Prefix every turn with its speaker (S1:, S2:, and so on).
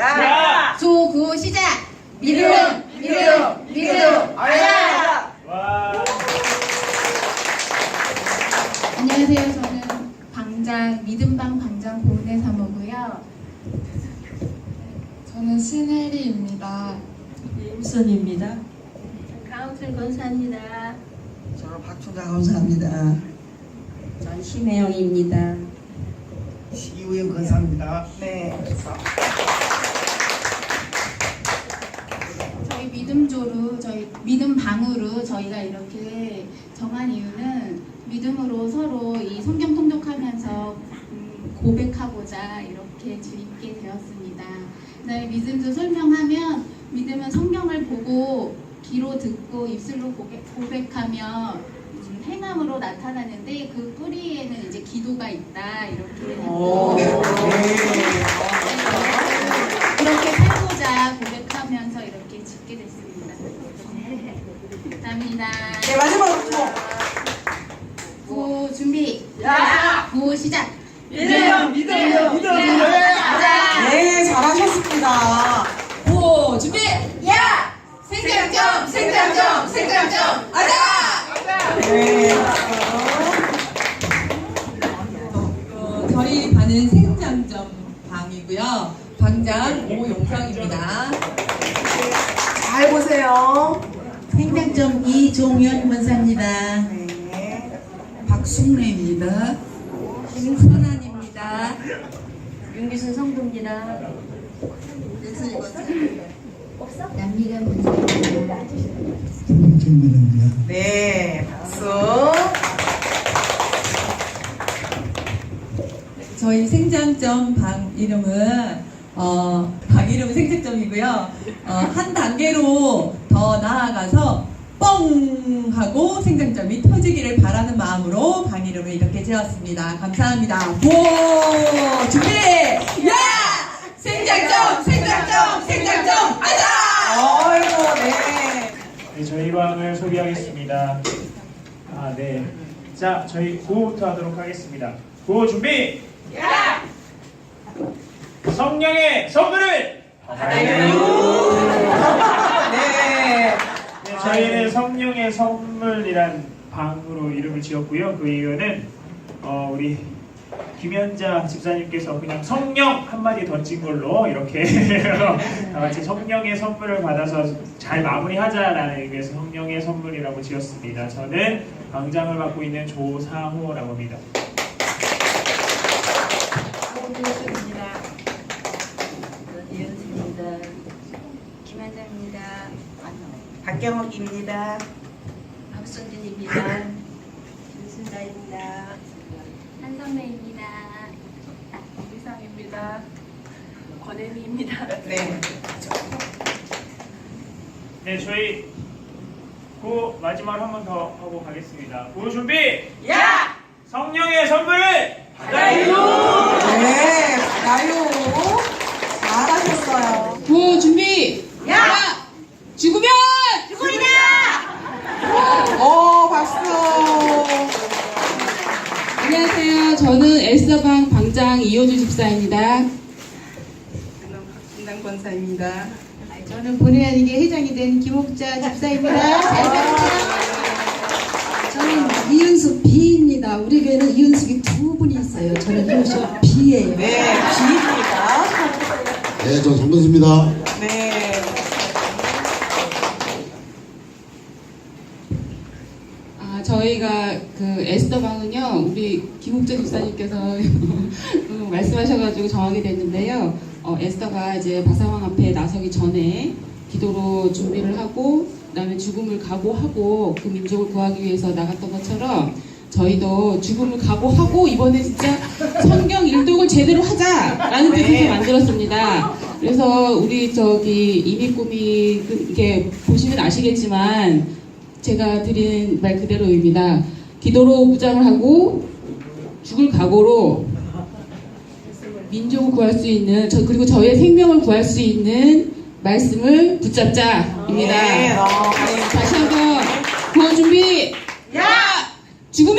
S1: 야!
S2: 조구 시작. 믿음, 믿음, 믿음.
S1: 와!
S2: 안녕하세요. 저는 방장 믿음방 방장 고은혜 사모고요. 저는 신혜리입니다.
S3: 임선입니다.
S4: 강옥순 권사입니다.
S3: 저는 박충자 감사합니다.
S4: 전 심혜영입니다.
S5: 시우영 건사입니다. 네.
S2: 저희 믿음조로 저희 믿음 방으로 저희가 이렇게 정한 이유는 믿음으로 서로 이 성경 통독하면서 음, 고백하고자 이렇게 주입게 되었습니다. 저희 믿음도 설명하면 믿음은 성경을 보고 귀로 듣고 입술로 고백, 고백하며 음, 행함으로 나타나는데 그 뿌리에는 이제 기도가 있다 이렇게
S3: 오, 네.
S2: 감사합니다.
S3: 네, 마지막으로 또
S2: 구호 준비.
S4: 야!
S2: 구호 시작.
S4: 믿음, 믿음, 믿음. 가자.
S3: 네, 잘하셨습니다.
S4: 오, 준비. 야! 생장점, 생장점, 생장점. 가자.
S3: 네.
S6: 어, 저희 반은 생장점 방이고요. 방장 오용성입니다.
S3: 잘 보세요.
S6: 생장점 이종현 원사입니다.
S3: 네.
S6: 박숙래입니다. 김선안입니다.
S4: 윤기순 성도입니다.
S2: 남미가 문제입니다.
S5: 정민입니다.
S3: 네, 박수.
S6: 저희 생장점 방 이름은 어, 방 이름은 생장점이고요. 어, 한 단계로 더 나아가서 뻥 하고 생장점이 터지기를 바라는 마음으로 방 이름을 이렇게 지었습니다. 감사합니다. 고 준비 야 생장점 생장점 생장점 아자
S3: 어이구, 네.
S1: 네, 저희 방을 소개하겠습니다. 아, 네. 자, 저희 구호부터 하도록 하겠습니다. 구호 준비!
S4: 야!
S1: 성령의 선물을!
S3: 네.
S1: 네, 저희는 성령의 선물이란 방으로 이름을 지었고요. 그 이유는 어, 우리 김현자 집사님께서 그냥 성령 한마디 던진 걸로 이렇게 다 같이 성령의 선물을 받아서 잘 마무리하자라는 의미에서 성령의 선물이라고 지었습니다. 저는 방장을 맡고 있는 조상호라고
S4: 합니다. 김한장입니다.
S3: 박경옥입니다.
S4: 박순진입니다. 김순자입니다.
S2: 한선배입니다.
S4: 이상입니다. 권혜미입니다.
S3: 네.
S1: 네, 저희 구 마지막으로 한번 더 하고 가겠습니다. 구 준비!
S4: 야!
S1: 성령의 선물을
S4: 받아요!
S3: 네, 나요. 잘하셨어요.
S6: 구호 준비
S4: 야!
S6: 죽으면
S4: 죽으리라!
S3: 오, 박수.
S6: 안녕하세요. 저는 엘사방 방장 이호주 집사입니다.
S3: 김남 권사입니다.
S6: 저는 본의 아니게 회장이 된 김옥자 집사입니다.
S7: 저는 이은숙 B입니다. 우리 교회는 이은숙이 두 분이 있어요. 저는 이은숙 B예요.
S3: 네, 비입니다.
S5: 네, 저 정근수입니다.
S3: 네.
S6: 아, 저희가 그 에스더방은요, 우리 김옥자 집사님께서 음, 말씀하셔가지고 정하게 됐는데요. 어, 에스더가 이제 바사왕 앞에 나서기 전에 기도로 준비를 하고, 그 다음에 죽음을 각오하고 그 민족을 구하기 위해서 나갔던 것처럼 저희도 죽음을 각오하고 이번에 진짜 성경 일독을 제대로 하자라는 뜻에서
S3: 네.
S6: 만들었습니다. 그래서 우리 저기 이미 꿈이 그- 이게 보시면 아시겠지만 제가 드린 말 그대로입니다. 기도로 무장을 하고 죽을 각오로 민족을 구할 수 있는 저 그리고 저의 생명을 구할 수 있는 말씀을 붙잡자입니다.
S3: 네, 어,
S6: 다시 한번 구호 준비.
S4: 야!
S6: 죽으면